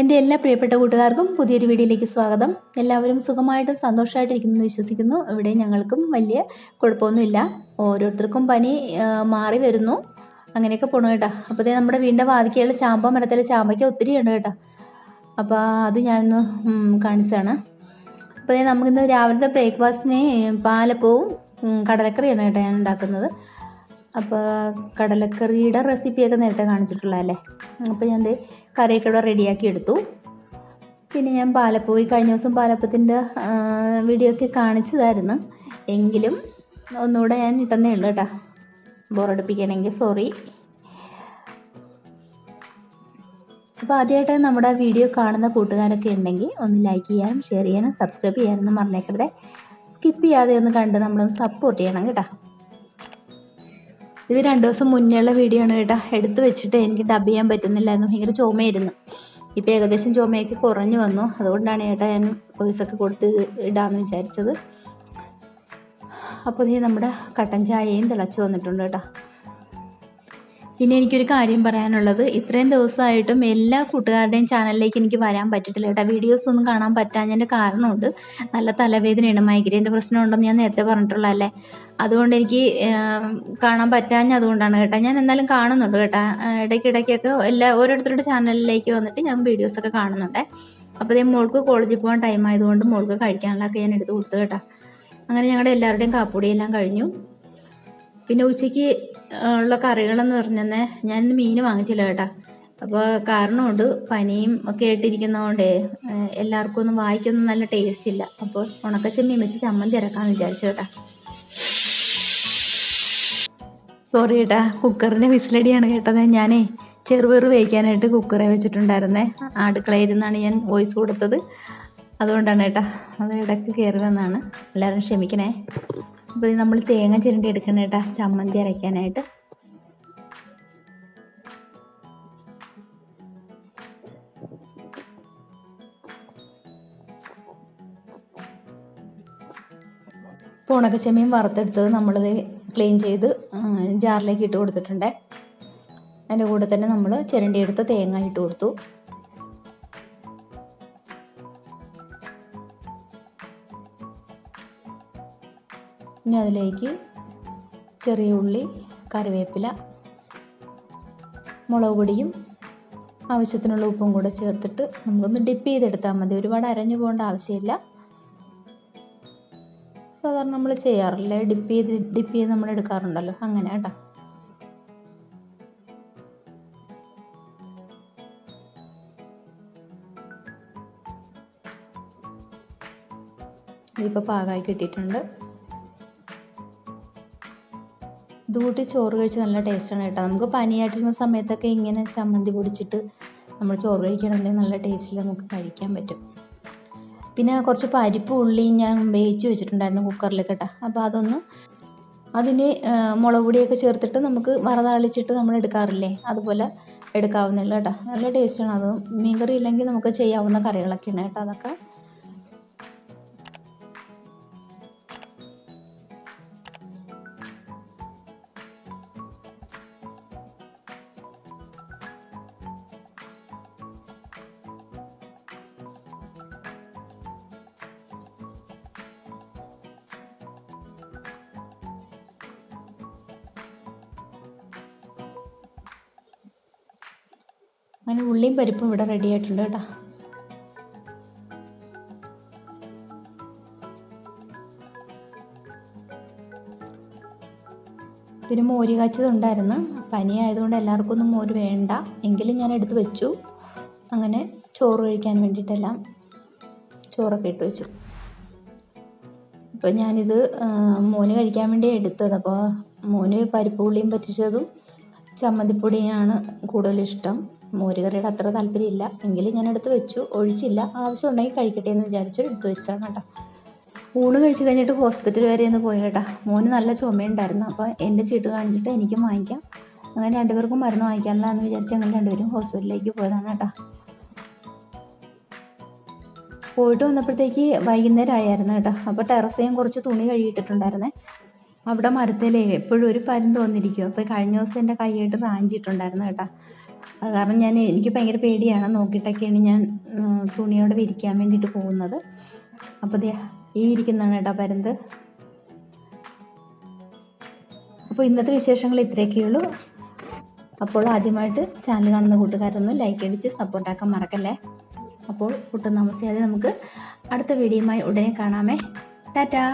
എന്റെ എല്ലാ പ്രിയപ്പെട്ട കൂട്ടുകാർക്കും പുതിയൊരു വീഡിയോയിലേക്ക് സ്വാഗതം. എല്ലാവരും സുഖമായിട്ടും സന്തോഷമായിട്ടിരിക്കുന്നു വിശ്വസിക്കുന്നു. ഇവിടെ ഞങ്ങൾക്കും വലിയ കുഴപ്പമൊന്നുമില്ല. ഓരോരുത്തർക്കും പനി മാറി വരുന്നു. അങ്ങനെയൊക്കെ പോണു കേട്ടോ. അപ്പോൾ നമ്മുടെ വീടിന്റെ വാതിക്കയുള്ള ചാമ്പ മരത്തിലെ ചാമ്പയ്ക്ക് ഒത്തിരി ഉണ്ട് കേട്ടോ. അപ്പോൾ അത് ഞാനൊന്ന് കാണിച്ചാണ്. അപ്പോൾ നമുക്കിന്ന് രാവിലത്തെ ബ്രേക്ക്ഫാസ്റ്റിന് പാലപ്പവും കടലക്കറിയാണ് കേട്ടോ ഞാൻ ഉണ്ടാക്കുന്നത്. അപ്പോൾ കടലക്കറിയുടെ റെസിപ്പിയൊക്കെ നേരത്തെ കാണിച്ചിട്ടുള്ളതല്ലേ? അപ്പോൾ ഞാൻ കറിയൊക്കെ റെഡിയാക്കി എടുത്തു. പിന്നെ ഞാൻ പാലപ്പോയി കഴിഞ്ഞ ദിവസം പാലപ്പത്തിന്റെ വീഡിയോ ഒക്കെ കാണിച്ചതായിരുന്നു. എങ്കിലും ഒന്നുകൂടെ ഞാൻ ഇട്ടെന്നേ ഉള്ളൂ കേട്ടോ. ബോറടിപ്പിക്കണമെങ്കിൽ സോറി. അപ്പോൾ ആദ്യമായിട്ട് നമ്മുടെ വീഡിയോ കാണുന്ന കൂട്ടുകാരൊക്കെ ഉണ്ടെങ്കിൽ ഒന്ന് ലൈക്ക് ചെയ്യാനും ഷെയർ ചെയ്യാനും സബ്സ്ക്രൈബ് ചെയ്യാനൊന്നും മറന്നേക്കരുത്. സ്കിപ്പ് ചെയ്യാതെ ഒന്ന് കണ്ട് നമ്മളൊന്ന് സപ്പോർട്ട് ചെയ്യണം കേട്ടോ. ഇത് രണ്ട് ദിവസം മുന്നേയുള്ള വീഡിയോ ആണ് കേട്ടോ. എടുത്തു വെച്ചിട്ട് എനിക്ക് ഡബ് ചെയ്യാൻ പറ്റുന്നില്ലായിരുന്നു. ഭയങ്കര ചുമയായിരുന്നു. ഇപ്പോൾ ഏകദേശം ചുമയൊക്കെ കുറഞ്ഞു വന്നു. അതുകൊണ്ടാണ് ഏട്ടാ ഞാൻ വോയിസൊക്കെ കൊടുത്ത് ഇടാമെന്ന് വിചാരിച്ചത്. അപ്പോൾ നീ നമ്മുടെ കട്ടൻ ചായയും തിളച്ചു വന്നിട്ടുണ്ട് കേട്ടോ. പിന്നെ എനിക്കൊരു കാര്യം പറയാനുള്ളത്. ഇത്രയും ദിവസമായിട്ടും എല്ലാ കൂട്ടുകാരുടെയും ചാനലിലേക്ക് എനിക്ക് വരാൻ പറ്റിയിട്ടില്ല കേട്ടോ. വീഡിയോസ് ഒന്നും കാണാൻ പറ്റാഞ്ഞതിന്റെ കാരണമുണ്ട്. നല്ല തലവേദനയാണ് മൈഗ്രൈന്റെ പ്രശ്നമുണ്ടെന്ന് ഞാൻ നേരത്തെ പറഞ്ഞിട്ടുള്ളതല്ലേ? അതുകൊണ്ട് എനിക്ക് കാണാൻ പറ്റാഞ്ഞ അതുകൊണ്ടാണ് കേട്ടോ. ഞാൻ എന്നാലും കാണുന്നുണ്ട് കേട്ടോ. ഇടയ്ക്കിടയ്ക്കൊക്കെ എല്ലാ ഓരോരുത്തരുടെ ചാനലിലേക്ക് വന്നിട്ട് ഞാൻ വീഡിയോസൊക്കെ കാണുന്നുണ്ട്. അപ്പോൾ ഇതേ മോൾക്ക് കോളേജിൽ പോകാൻ ടൈം ആയതുകൊണ്ട് മോൾക്ക് കഴിക്കാനുള്ളതൊക്കെ ഞാൻ എടുത്ത് കൊടുത്തു കേട്ടോ. അങ്ങനെ ഞങ്ങളുടെ എല്ലാവരുടെയും കാപ്പുടിയെല്ലാം കഴിഞ്ഞു. പിന്നെ ഉച്ചയ്ക്ക് ഉള്ള കറികളെന്ന് പറഞ്ഞാൽ ഞാൻ മീൻ വാങ്ങിച്ചില്ല കേട്ടാ. അപ്പോൾ കാരണമുണ്ട് പനിയും ഒക്കെ ആയിട്ടിരിക്കുന്നതുകൊണ്ടേ എല്ലാവർക്കും ഒന്നും വായിക്കൊന്നും നല്ല ടേസ്റ്റ് ഇല്ല. അപ്പോൾ ഉണക്കച്ചെമ്മീൻ വെച്ച് ചമ്മന്തി ഇറക്കാമെന്ന് വിചാരിച്ചു കേട്ടാ. സോറി കേട്ടാ കുക്കറിന്റെ വിസിലടിയാണ് കേട്ടത്. ഞാനേ ചെറുപയർ വേവിക്കാനായിട്ട് കുക്കറെ വെച്ചിട്ടുണ്ടായിരുന്നേ. അടുക്കളയിൽ നിന്നാണ് ഞാൻ വോയിസ് കൊടുത്തത്. അതുകൊണ്ടാണ് കേട്ടാ അത് ഇടയ്ക്ക് കയറി വന്നാണ് എല്ലാവരും ക്ഷമിക്കണേ. അപ്പോൾ നമ്മൾ തേങ്ങ ചിരണ്ടി എടുക്കണം കേട്ടോ ചമ്മന്തി അരയ്ക്കാനായിട്ട്. ഇപ്പോൾ ഉണക്കച്ചെമ്മീൻ വറുത്തെടുത്തത് നമ്മളത് ക്ലീൻ ചെയ്ത് ജാറിലേക്ക് ഇട്ട് കൊടുത്തിട്ടുണ്ട്. അതിന്റെ കൂടെ തന്നെ നമ്മൾ ചിരണ്ടിയെടുത്ത തേങ്ങ ഇട്ട് കൊടുത്തു. ഇനി അതിലേക്ക് ചെറിയ ഉള്ളി കറിവേപ്പില മുളക് പൊടിയും ആവശ്യത്തിനുള്ള ഉപ്പും കൂടെ ചേർത്തിട്ട് നമുക്കൊന്ന് ഡിപ്പ് ചെയ്തെടുത്താൽ മതി. ഒരുപാട് അരഞ്ഞു പോകേണ്ട ആവശ്യമില്ല. സാധാരണ നമ്മൾ ചെയ്യാറില്ലേ? ഡിപ്പ് ചെയ്ത് ഡിപ്പ് ചെയ്ത് നമ്മൾ എടുക്കാറുണ്ടല്ലോ. അങ്ങനെ കേട്ടോ. ഇതിപ്പോൾ പാകമായി കിട്ടിയിട്ടുണ്ട്. ഇത് കൂട്ടി ചോറ് കഴിച്ച് നല്ല ടേസ്റ്റാണ് കേട്ടോ. നമുക്ക് പനിയായിട്ടിരുന്ന സമയത്തൊക്കെ ഇങ്ങനെ ചമ്മന്തി പൊടിച്ചിട്ട് നമ്മൾ ചോറ് കഴിക്കണമെന്നുണ്ടെങ്കിൽ നല്ല ടേസ്റ്റിൽ നമുക്ക് കഴിക്കാൻ പറ്റും. പിന്നെ കുറച്ച് പരിപ്പ് ഉള്ളിയും ഞാൻ വേവിച്ച് വെച്ചിട്ടുണ്ടായിരുന്നു കുക്കറിൽ കേട്ടോ. അപ്പോൾ അതൊന്ന് അതിന് മുളക് പൊടിയൊക്കെ ചേർത്തിട്ട് നമുക്ക് വറതാളിച്ചിട്ട് നമ്മൾ എടുക്കാറില്ലേ? അതുപോലെ എടുക്കാവുന്നുള്ളൂ കേട്ടോ. നല്ല ടേസ്റ്റാണ് അത് മീൻകറി ഇല്ലെങ്കിൽ നമുക്ക് ചെയ്യാവുന്ന കറികളൊക്കെയാണ് കേട്ടോ അതൊക്കെ. അങ്ങനെ ഉള്ളിയും പരിപ്പും ഇവിടെ റെഡി ആയിട്ടുണ്ട് കേട്ടോ. പിന്നെ മോര് കാച്ചതുണ്ടായിരുന്നു. പനി ആയതുകൊണ്ട് എല്ലാവർക്കും ഒന്നും മോര് വേണ്ട. എങ്കിലും ഞാൻ എടുത്ത് വെച്ചു. അങ്ങനെ ചോറ് കഴിക്കാൻ വേണ്ടിയിട്ടെല്ലാം ചോറൊക്കെ ഇട്ട് വെച്ചു. അപ്പോൾ ഞാനിത് മോന് കഴിക്കാൻ വേണ്ടി എടുത്തത്. അപ്പോൾ മോന് പരിപ്പ് ഉള്ളിയും പറ്റിച്ചതും ചമ്മന്തിപ്പൊടിയാണ് കൂടുതൽ ഇഷ്ടം മോര് കറിയുടെ അത്ര താല്പര്യമില്ല. എങ്കിലും ഞാൻ എടുത്ത് വെച്ചു. ഒഴിച്ചില്ല. ആവശ്യമുണ്ടെങ്കിൽ കഴിക്കട്ടെ എന്ന് വിചാരിച്ചു എടുത്ത് വെച്ചാണ് കേട്ടോ. ഊണ് കഴിച്ച് കഴിഞ്ഞിട്ട് ഹോസ്പിറ്റൽ വരെ ഒന്ന് പോയി കേട്ടോ. മോന് നല്ല ചുമയുണ്ടായിരുന്നു. അപ്പോൾ എന്റെ ചീട്ട് കാണിച്ചിട്ട് എനിക്കും വാങ്ങിക്കാം. അങ്ങനെ രണ്ടുപേർക്കും മരുന്ന് വാങ്ങിക്കാനുള്ള എന്ന് വിചാരിച്ച് ഞങ്ങൾ രണ്ടുപേരും ഹോസ്പിറ്റലിലേക്ക് പോയതാണ് കേട്ടോ. പോയിട്ട് വന്നപ്പോഴത്തേക്ക് വൈകുന്നേരം ആയിരുന്നു കേട്ടോ. അപ്പോൾ ടെറസ് കുറച്ച് തുണി കഴുകിയിട്ടിട്ടുണ്ടായിരുന്നേ. അവിടെ മരത്തിലേ എപ്പോഴും ഒരു പരുന്ത് വന്നിരിക്കും. അപ്പോൾ കഴിഞ്ഞ ദിവസം എന്റെ കൈയായിട്ട് റാഞ്ചിയിട്ടുണ്ടായിരുന്നു കേട്ടോ. അത് കാരണം ഞാൻ എനിക്ക് ഭയങ്കര പേടിയാണ്. നോക്കിയിട്ടൊക്കെയാണ് ഞാൻ തുണിയോട് വിരിക്കാൻ വേണ്ടിയിട്ട് പോകുന്നത്. അപ്പോൾ ഈ ഇരിക്കുന്നതാണ് കേട്ടോ പരുന്ത്. അപ്പോൾ ഇന്നത്തെ വിശേഷങ്ങൾ ഇത്രയൊക്കെയുള്ളൂ അപ്പോൾ ആദ്യമായിട്ട് ചാനൽ കാണുന്ന കൂട്ടുകാരൊന്ന് ലൈക്ക് അടിച്ച് സപ്പോർട്ടാക്കാൻ മറക്കല്ലേ? അപ്പോൾ ഒട്ടും താമസിയാതെ നമുക്ക് അടുത്ത വീഡിയോയുമായി ഉടനെ കാണാമേ. ടാറ്റാ!